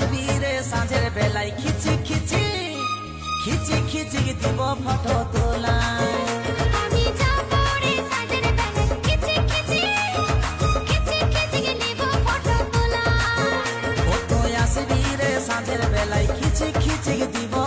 নাচবি সাঁঝের বেলায় খিচি খিচি খিচি খিচি দিব ফটো তোলা সাঁঝের বেলায় খিচি খিচি দিব